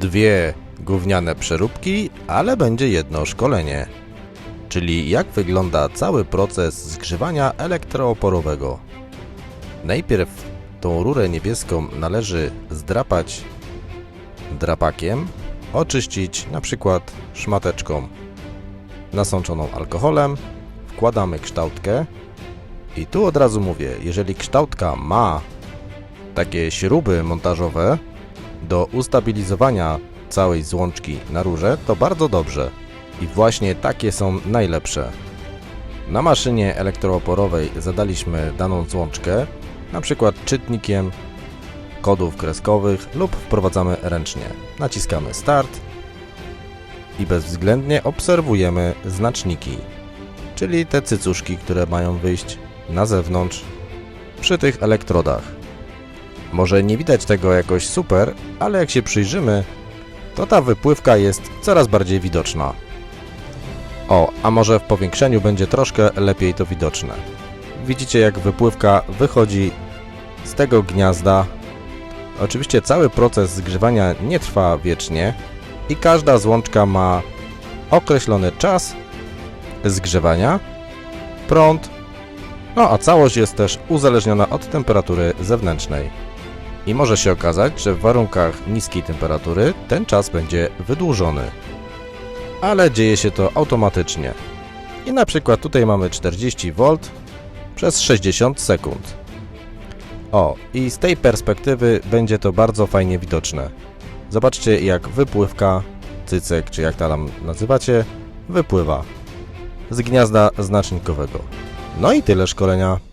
dwie gówniane przeróbki, ale będzie jedno szkolenie. Czyli jak wygląda cały proces zgrzewania elektrooporowego. Najpierw tą rurę niebieską należy zdrapać drapakiem, oczyścić na przykład szmateczką nasączoną alkoholem, wkładamy kształtkę i tu od razu mówię, jeżeli kształtka ma takie śruby montażowe do ustabilizowania całej złączki na rurze, to bardzo dobrze. I właśnie takie są najlepsze. Na maszynie elektrooporowej zadaliśmy daną złączkę, na przykład czytnikiem kodów kreskowych lub wprowadzamy ręcznie. Naciskamy start i bezwzględnie obserwujemy znaczniki, czyli te cycuszki, które mają wyjść na zewnątrz przy tych elektrodach. Może nie widać tego jakoś super, ale jak się przyjrzymy, to ta wypływka jest coraz bardziej widoczna. O, a może w powiększeniu będzie troszkę lepiej to widoczne. Widzicie jak wypływka wychodzi z tego gniazda. Oczywiście cały proces zgrzewania nie trwa wiecznie i każda złączka ma określony czas zgrzewania, prąd, no a całość jest też uzależniona od temperatury zewnętrznej. I może się okazać, że w warunkach niskiej temperatury ten czas będzie wydłużony. Ale dzieje się to automatycznie. I na przykład tutaj mamy 40 V przez 60 sekund. O, i z tej perspektywy będzie to bardzo fajnie widoczne. Zobaczcie jak wypływka, cycek, czy jak to tam nazywacie, wypływa z gniazda znacznikowego. No i tyle szkolenia.